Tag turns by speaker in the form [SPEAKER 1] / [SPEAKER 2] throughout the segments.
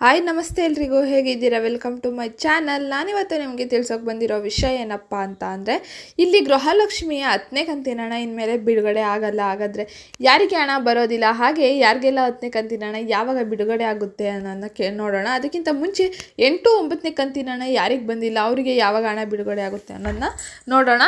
[SPEAKER 1] Hi ನಮಸ್ತೆ ಎಲ್ರಿಗೂ. ಹೇಗಿದ್ದೀರಾ? ವೆಲ್ಕಮ್ ಟು ಮೈ ಚಾನಲ್ ನಾನಿವತ್ತು ನಿಮಗೆ ತಿಳ್ಸೋಕೆ ಬಂದಿರೋ ವಿಷಯ ಏನಪ್ಪ ಅಂತ ಅಂದರೆ, ಇಲ್ಲಿ ಗೃಹಲಕ್ಷ್ಮಿಯ ಹತ್ತನೇ ಕಂತಿನ ಹಣ ಇನ್ಮೇಲೆ ಬಿಡುಗಡೆ ಆಗಲ್ಲ. ಹಾಗಾದರೆ ಯಾರಿಗೆ ಹಣ ಬರೋದಿಲ್ಲ? ಹಾಗೆ ಯಾರಿಗೆಲ್ಲ ಹತ್ತನೇ ಕಂತಿನ ಹಣ ಯಾವಾಗ ಬಿಡುಗಡೆ ಆಗುತ್ತೆ ಅನ್ನೋದನ್ನ ಕೇ, ನೋಡೋಣ. ಅದಕ್ಕಿಂತ ಮುಂಚೆ ಎಂಟು ಒಂಬತ್ತನೇ ಕಂತಿನ ಹಣ ಯಾರಿಗೆ ಬಂದಿಲ್ಲ? ಅವರಿಗೆ ಯಾವಾಗ ಹಣ ಬಿಡುಗಡೆ ಆಗುತ್ತೆ ಅನ್ನೋದನ್ನ ನೋಡೋಣ.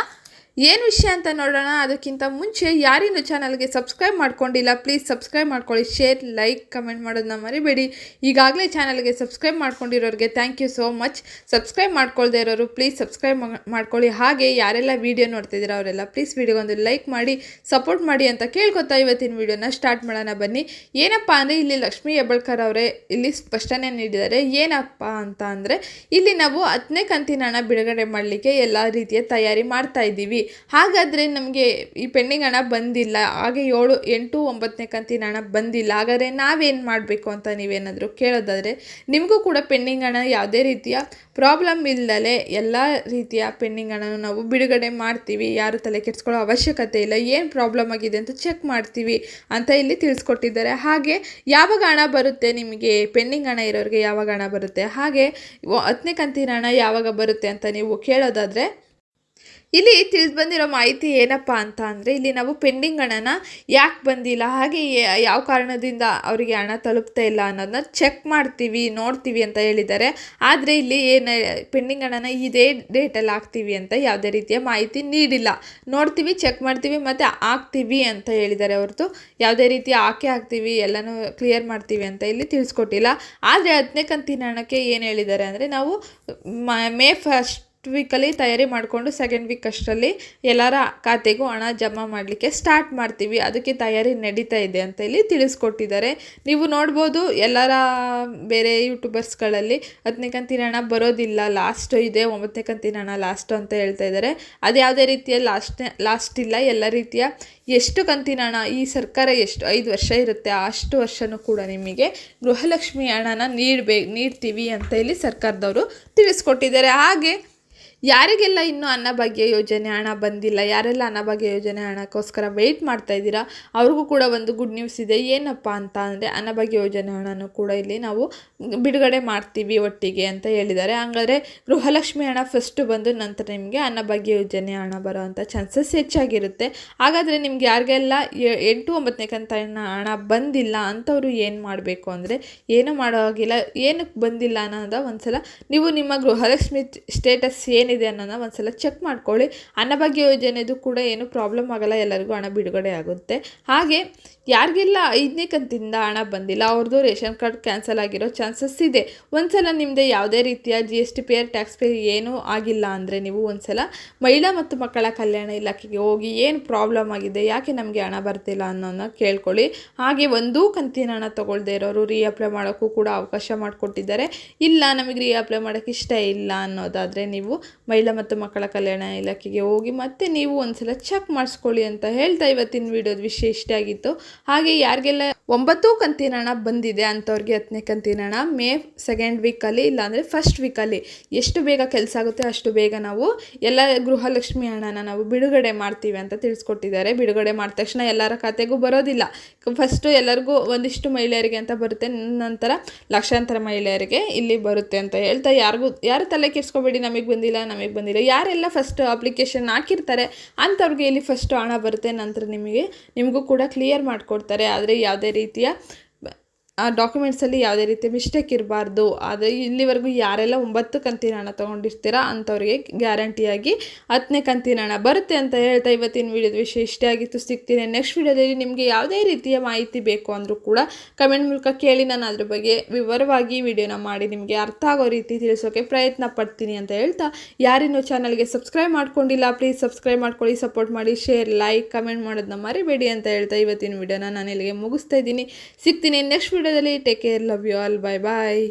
[SPEAKER 1] ಏನು ವಿಷಯ ಅಂತ ನೋಡೋಣ? ಅದಕ್ಕಿಂತ ಮುಂಚೆ ಯಾರಿನ್ನು ಚಾನಲ್ಗೆ ಸಬ್ಸ್ಕ್ರೈಬ್ ಮಾಡ್ಕೊಂಡಿಲ್ಲ, ಪ್ಲೀಸ್ ಸಬ್ಸ್ಕ್ರೈಬ್ ಮಾಡ್ಕೊಳ್ಳಿ, ಶೇರ್, ಲೈಕ್, ಕಮೆಂಟ್ ಮಾಡೋದನ್ನ ಮರಿಬೇಡಿ. ಈಗಾಗಲೇ ಚಾನಲ್ಗೆ subscribe ಮಾಡ್ಕೊಂಡಿರೋರಿಗೆ thank you so much subscribe ಮಾಡ್ಕೊಳ್ದೇ ಇರೋರು ಪ್ಲೀಸ್ ಸಬ್ಸ್ಕ್ರೈಬ್ ಮಾಡ್ಕೊಳ್ಳಿ. ಹಾಗೆ ಯಾರೆಲ್ಲ ವೀಡಿಯೋ ನೋಡ್ತಿದ್ದೀರಾ ಅವರೆಲ್ಲ ಪ್ಲೀಸ್ ವೀಡಿಯೋಗೊಂದು ಲೈಕ್ ಮಾಡಿ, ಸಪೋರ್ಟ್ ಮಾಡಿ ಅಂತ ಕೇಳ್ಕೊತಾ ಇವತ್ತಿನ ವೀಡಿಯೋನ ಸ್ಟಾರ್ಟ್ ಮಾಡೋಣ ಬನ್ನಿ. ಏನಪ್ಪ ಅಂದರೆ ಇಲ್ಲಿ ಲಕ್ಷ್ಮೀ ಹೆಬ್ಬಳ್ಕರ್ ಅವರೇ ಇಲ್ಲಿ ಸ್ಪಷ್ಟನೆ ನೀಡಿದ್ದಾರೆ. ಏನಪ್ಪ ಅಂತ ಅಂದರೆ ಇಲ್ಲಿ ನಾವು ಹತ್ತನೇ ಕಂತಿನ ಹಣ ಬಿಡುಗಡೆ ಮಾಡಲಿಕ್ಕೆ ಎಲ್ಲ ರೀತಿಯ ತಯಾರಿ ಮಾಡ್ತಾ ಇದ್ದೀವಿ. ಹಾಗಾದರೆ ನಮಗೆ ಈ ಪೆಂಡಿಂಗ್ ಹಣ ಬಂದಿಲ್ಲ, ಹಾಗೆ ಏಳು, ಎಂಟು, ಒಂಬತ್ತನೇ ಕಂತಿನ ಹಣ ಬಂದಿಲ್ಲ, ಹಾಗಾದರೆ ನಾವೇನು ಮಾಡಬೇಕು ಅಂತ ನೀವೇನಾದರೂ ಕೇಳೋದಾದರೆ ನಿಮಗೂ ಕೂಡ ಪೆಂಡಿಂಗ್ ಹಣ ಯಾವುದೇ ರೀತಿಯ ಪ್ರಾಬ್ಲಮ್ ಇಲ್ಲದೆ ಎಲ್ಲ ರೀತಿಯ ಪೆಂಡಿಂಗ್ ಹಣನ ನಾವು ಬಿಡುಗಡೆ ಮಾಡ್ತೀವಿ. ಯಾರು ತಲೆ ಕೆಡಿಸ್ಕೊಳ್ಳೋ ಅವಶ್ಯಕತೆ ಇಲ್ಲ, ಏನು ಪ್ರಾಬ್ಲಮ್ ಆಗಿದೆ ಅಂತ ಚೆಕ್ ಮಾಡ್ತೀವಿ ಅಂತ ಇಲ್ಲಿ ತಿಳಿಸ್ಕೊಟ್ಟಿದ್ದಾರೆ. ಹಾಗೆ ಯಾವಾಗ ಹಣ ಬರುತ್ತೆ ನಿಮಗೆ? ಪೆಂಡಿಂಗ್ ಹಣ ಇರೋರಿಗೆ ಯಾವಾಗ ಹಣ ಬರುತ್ತೆ? ಹಾಗೆ ಹತ್ತನೇ ಕಂತಿನ ಹಣ ಯಾವಾಗ ಬರುತ್ತೆ ಅಂತ ನೀವು ಕೇಳೋದಾದರೆ ಇಲ್ಲಿ ತಿಳಿದು ಬಂದಿರೋ ಮಾಹಿತಿ ಏನಪ್ಪ ಅಂತ ಅಂದರೆ ಇಲ್ಲಿ ನಾವು ಪೆಂಡಿಂಗ್ ಹಣನ ಯಾಕೆ ಬಂದಿಲ್ಲ, ಹಾಗೆ ಯಾವ ಕಾರಣದಿಂದ ಅವರಿಗೆ ಹಣ ತಲುಪ್ತಾ ಇಲ್ಲ ಅನ್ನೋದನ್ನ ಚೆಕ್ ಮಾಡ್ತೀವಿ, ನೋಡ್ತೀವಿ ಅಂತ ಹೇಳಿದ್ದಾರೆ. ಆದರೆ ಇಲ್ಲಿ ಏನು ಪೆಂಡಿಂಗ್ ಹಣನ ಇದೇ ಡೇಟಲ್ಲಿ ಹಾಕ್ತೀವಿ ಅಂತ ಯಾವುದೇ ರೀತಿಯ ಮಾಹಿತಿ ನೀಡಿಲ್ಲ. ನೋಡ್ತೀವಿ ಚೆಕ್ ಮಾಡ್ತೀವಿ, ಮತ್ತು ಹಾಕ್ತೀವಿ ಅಂತ ಹೇಳಿದ್ದಾರೆ ಹೊರತು ಯಾವುದೇ ರೀತಿ ಹಾಕಿ ಹಾಕ್ತೀವಿ, ಎಲ್ಲನೂ ಕ್ಲಿಯರ್ ಮಾಡ್ತೀವಿ ಅಂತ ಇಲ್ಲಿ ತಿಳಿಸ್ಕೊಟ್ಟಿಲ್ಲ. ಆದರೆ ಹತ್ತನೇ ಕಂತಿನ ಹಣಕ್ಕೆ ಏನು ಹೇಳಿದ್ದಾರೆ ಅಂದರೆ ನಾವು ಮೇ ಫಸ್ಟ್ ವೀಕಲ್ಲಿ ತಯಾರಿ ಮಾಡಿಕೊಂಡು ಸೆಕೆಂಡ್ ವೀಕ್ ಅಷ್ಟರಲ್ಲಿ ಎಲ್ಲರ ಖಾತೆಗೂ ಹಣ ಜಮಾ ಮಾಡಲಿಕ್ಕೆ ಸ್ಟಾರ್ಟ್ ಮಾಡ್ತೀವಿ. ಅದಕ್ಕೆ ತಯಾರಿ ನಡೀತಾ ಇದೆ ಅಂತ ಇಲ್ಲಿ ತಿಳಿಸ್ಕೊಟ್ಟಿದ್ದಾರೆ. ನೀವು ನೋಡ್ಬೋದು ಎಲ್ಲರ ಬೇರೆ ಯೂಟ್ಯೂಬರ್ಸ್ಗಳಲ್ಲಿ ಹತ್ತನೇ ಕಂತಿನ ಹಣ ಬರೋದಿಲ್ಲ ಲಾಸ್ಟ್ ಇದೆ, ಒಂಬತ್ತನೇ ಕಂತಿನ ಹಣ ಲಾಸ್ಟು ಅಂತ ಹೇಳ್ತಾ ಇದ್ದಾರೆ. ಅದು ಯಾವುದೇ ರೀತಿಯ ಲಾಸ್ಟ್ನೇ ಲಾಸ್ಟ್ ಇಲ್ಲ, ಎಲ್ಲ ರೀತಿಯ ಎಷ್ಟು ಕಂತಿನ ಹಣ ಈ ಸರ್ಕಾರ ಎಷ್ಟು, ಐದು ವರ್ಷ ಇರುತ್ತೆ, ಅಷ್ಟು ವರ್ಷವೂ ಕೂಡ ನಿಮಗೆ ಗೃಹಲಕ್ಷ್ಮಿ ಹಣನ ನೀಡಬೇಕು ನೀಡ್ತೀವಿ ಅಂತ ಇಲ್ಲಿ ಸರ್ಕಾರದವರು ತಿಳಿಸ್ಕೊಟ್ಟಿದ್ದಾರೆ. ಹಾಗೆ ಯಾರಿಗೆಲ್ಲ ಇನ್ನೂ ಅನ್ನಭಾಗ್ಯ ಯೋಜನೆ ಹಣ ಬಂದಿಲ್ಲ, ಯಾರೆಲ್ಲ ಅನ್ನಭಾಗ್ಯ ಯೋಜನೆ ಹಣಕ್ಕೋಸ್ಕರ ವೆಯ್ಟ್ ಮಾಡ್ತಾ ಇದ್ದೀರಾ, ಅವ್ರಿಗೂ ಕೂಡ ಒಂದು ಗುಡ್ ನ್ಯೂಸ್ ಇದೆ. ಏನಪ್ಪ ಅಂತ ಅಂದರೆ ಅನ್ನಭಾಗ್ಯ ಯೋಜನೆ ಹಣನೂ ಕೂಡ ಇಲ್ಲಿ ನಾವು ಬಿಡುಗಡೆ ಮಾಡ್ತೀವಿ ಒಟ್ಟಿಗೆ ಅಂತ ಹೇಳಿದ್ದಾರೆ. ಹಾಗಾದರೆ ಗೃಹಲಕ್ಷ್ಮಿ ಹಣ ಫಸ್ಟು ಬಂದು ನಂತರ ನಿಮಗೆ ಅನ್ನಭಾಗ್ಯ ಯೋಜನೆ ಹಣ ಬರೋವಂಥ ಚಾನ್ಸಸ್ ಹೆಚ್ಚಾಗಿರುತ್ತೆ. ಹಾಗಾದರೆ ನಿಮ್ಗೆ ಯಾರಿಗೆಲ್ಲ ಎಂಟು ಒಂಬತ್ತನೇ ಕಂತ ಹಣ ಬಂದಿಲ್ಲ ಅಂಥವ್ರು ಏನು ಮಾಡಬೇಕು ಅಂದರೆ, ಏನು ಮಾಡೋ ಹಾಗಿಲ್ಲ, ಏನಕ್ಕೆ ಬಂದಿಲ್ಲ ಅನ್ನೋದ ಒಂದ್ಸಲ ನೀವು ನಿಮ್ಮ ಗೃಹಲಕ್ಷ್ಮಿ ಸ್ಟೇಟಸ್ ಏನು ಏನಿದೆ ಅನ್ನೋದನ್ನ ಒಂದ್ಸಲ ಚೆಕ್ ಮಾಡ್ಕೊಳ್ಳಿ. ಅನ್ನಭಾಗ್ಯ ಯೋಜನೆದು ಕೂಡ ಏನು ಪ್ರಾಬ್ಲಮ್ ಆಗಲ್ಲ, ಎಲ್ಲರಿಗೂ ಹಣ ಬಿಡುಗಡೆ ಆಗುತ್ತೆ. ಹಾಗೆ ಯಾರಿಗೆಲ್ಲ ಐದನೇ ಕಂತಿಂದ ಹಣ ಬಂದಿಲ್ಲ, ಅವ್ರದ್ದು ರೇಷನ್ ಕಾರ್ಡ್ ಕ್ಯಾನ್ಸಲ್ ಆಗಿರೋ ಚಾನ್ಸಸ್ ಇದೆ. ಒಂದ್ಸಲ ನಿಮ್ಮದೇ ಯಾವುದೇ ರೀತಿಯ G S T payer tax pay ಏನೂ ಆಗಿಲ್ಲ ಅಂದರೆ ನೀವು ಒಂದ್ಸಲ ಮಹಿಳಾ ಮತ್ತು ಮಕ್ಕಳ ಕಲ್ಯಾಣ ಇಲಾಖೆಗೆ ಹೋಗಿ ಏನು ಪ್ರಾಬ್ಲಮ್ ಆಗಿದೆ, ಯಾಕೆ ನಮಗೆ ಹಣ ಬರ್ತಿಲ್ಲ ಅನ್ನೋದನ್ನ ಕೇಳ್ಕೊಳ್ಳಿ. ಹಾಗೆ ಒಂದೂ ಕಂತಿನ ಹಣ ತೊಗೊಳ್ದೇ ಇರೋರು ರೀಅಪ್ಲೈ ಮಾಡೋಕ್ಕೂ ಕೂಡ ಅವಕಾಶ ಮಾಡಿಕೊಟ್ಟಿದ್ದಾರೆ. ಇಲ್ಲ, ನಮಗೆ ರೀಅಪ್ಲೈ ಮಾಡೋಕ್ಕೆ ಇಷ್ಟ ಇಲ್ಲ ಅನ್ನೋದಾದರೆ ನೀವು ಮಹಿಳಾ ಮತ್ತು ಮಕ್ಕಳ ಕಲ್ಯಾಣ ಇಲಾಖೆಗೆ ಹೋಗಿ ಮತ್ತೆ ನೀವು ಒಂದ್ಸಲ ಚೆಕ್ ಮಾಡಿಸ್ಕೊಳ್ಳಿ ಅಂತ ಹೇಳ್ತಾ ಇವತ್ತಿನ ವಿಡಿಯೋದ ವಿಷಯ ಇಷ್ಟ ಆಗಿತ್ತು. ಹಾಗೆ ಯಾರಿಗೆಲ್ಲ ಒಂಬತ್ತು ಕಂತಿನ ಬಂದಿದೆ ಅಂಥವ್ರಿಗೆ ಹತ್ತನೇ ಕಂತಿನ ಮೇ ಸೆಕೆಂಡ್ ವೀಕಲ್ಲಿ ಇಲ್ಲಾಂದರೆ ಫಸ್ಟ್ ವೀಕಲ್ಲಿ ಎಷ್ಟು ಬೇಗ ಕೆಲಸ ಆಗುತ್ತೆ ಅಷ್ಟು ಬೇಗ ನಾವು ಎಲ್ಲ ಗೃಹಲಕ್ಷ್ಮಿ ಹಣನ ನಾವು ಬಿಡುಗಡೆ ಮಾಡ್ತೀವಿ ಅಂತ ತಿಳಿಸ್ಕೊಟ್ಟಿದ್ದಾರೆ. ಬಿಡುಗಡೆ ಮಾಡಿದ ತಕ್ಷಣ ಎಲ್ಲರ ಖಾತೆಗೂ ಬರೋದಿಲ್ಲ. ಫಸ್ಟು ಎಲ್ಲರಿಗೂ ಒಂದಿಷ್ಟು ಮಹಿಳೆಯರಿಗೆ ಅಂತ ಬರುತ್ತೆ. ನಂತರ ಲಕ್ಷಾಂತರ ಮಹಿಳೆಯರಿಗೆ ಇಲ್ಲಿ ಬರುತ್ತೆ ಅಂತ ಹೇಳ್ತಾ ಯಾರಿಗೂ, ಯಾರು ತಲೆ ಕೆಡ್ಸ್ಕೊಬೇಡಿ, ನಮಗೆ ಬಂದಿಲ್ಲ ನಮಗೆ ಬಂದಿಲ್ಲ. ಯಾರೆಲ್ಲ ಫಸ್ಟ್ ಅಪ್ಲಿಕೇಶನ್ ಹಾಕಿರ್ತಾರೆ ಅಂಥವ್ರಿಗೆ ಇಲ್ಲಿ ಫಸ್ಟ್ ಹಣ ಬರುತ್ತೆ. ನಂತರ ನಿಮಗೆ, ನಿಮಗೂ ಕೂಡ ಕ್ಲಿಯರ್ ಮಾಡಿಕೊಡ್ತಾರೆ ಆದರೆ ಯಾವುದೇ ರೀತಿಯ ಆ ಡಾಕ್ಯುಮೆಂಟ್ಸಲ್ಲಿ ಯಾವುದೇ ರೀತಿ ಮಿಸ್ಟೇಕ್ ಇರಬಾರ್ದು. ಆದರೆ ಇಲ್ಲಿವರೆಗೂ ಯಾರೆಲ್ಲ ಒಂಬತ್ತು ಕಂತಿನ ಹಣ ತೊಗೊಂಡಿರ್ತೀರಾ ಅಂಥವ್ರಿಗೆ ಗ್ಯಾರಂಟಿಯಾಗಿ ಹತ್ತನೇ ಕಂತಿನ ಹಣ ಬರುತ್ತೆ ಅಂತ ಹೇಳ್ತಾ ಇವತ್ತಿನ ವಿಡಿಯೋದ ವಿಷಯ ಇಷ್ಟೇ ಆಗಿತ್ತು. ಸಿಗ್ತೀನಿ ನೆಕ್ಸ್ಟ್ ವಿಡಿಯೋದಲ್ಲಿ ನಿಮಗೆ ಯಾವುದೇ ರೀತಿಯ ಮಾಹಿತಿ ಬೇಕು ಅಂದರೂ ಕೂಡ ಕಮೆಂಟ್ ಮೂಲಕ ಕೇಳಿ ನಾನು ಅದ್ರ ಬಗ್ಗೆ ವಿವರವಾಗಿ ವಿಡಿಯೋನ ಮಾಡಿ ನಿಮಗೆ ಅರ್ಥ ಆಗೋ ರೀತಿ ತಿಳಿಸೋಕೆ ಪ್ರಯತ್ನ ಪಡ್ತೀನಿ ಅಂತ ಹೇಳ್ತಾ ಯಾರಿನ್ನೂ ಚಾನಲ್ಗೆ ಸಬ್ಸ್ಕ್ರೈಬ್ ಮಾಡ್ಕೊಂಡಿಲ್ಲ ಪ್ಲೀಸ್ ಸಬ್ಸ್ಕ್ರೈಬ್ ಮಾಡ್ಕೊಳ್ಳಿ ಸಪೋರ್ಟ್ ಮಾಡಿ ಶೇರ್ ಲೈಕ್ ಕಮೆಂಟ್ ಮಾಡೋದನ್ನ ಮರಿಬೇಡಿ ಅಂತ ಹೇಳ್ತಾ ಇವತ್ತಿನ ವಿಡಿಯೋನ ನಾನು ಇಲ್ಲಿಗೆ ಮುಗಿಸ್ತಾ ಇದ್ದೀನಿ. ಸಿಗ್ತೀನಿ ನೆಕ್ಸ್ಟ್ ವಿಡಿಯೋದಲ್ಲಿ take care love you all bye bye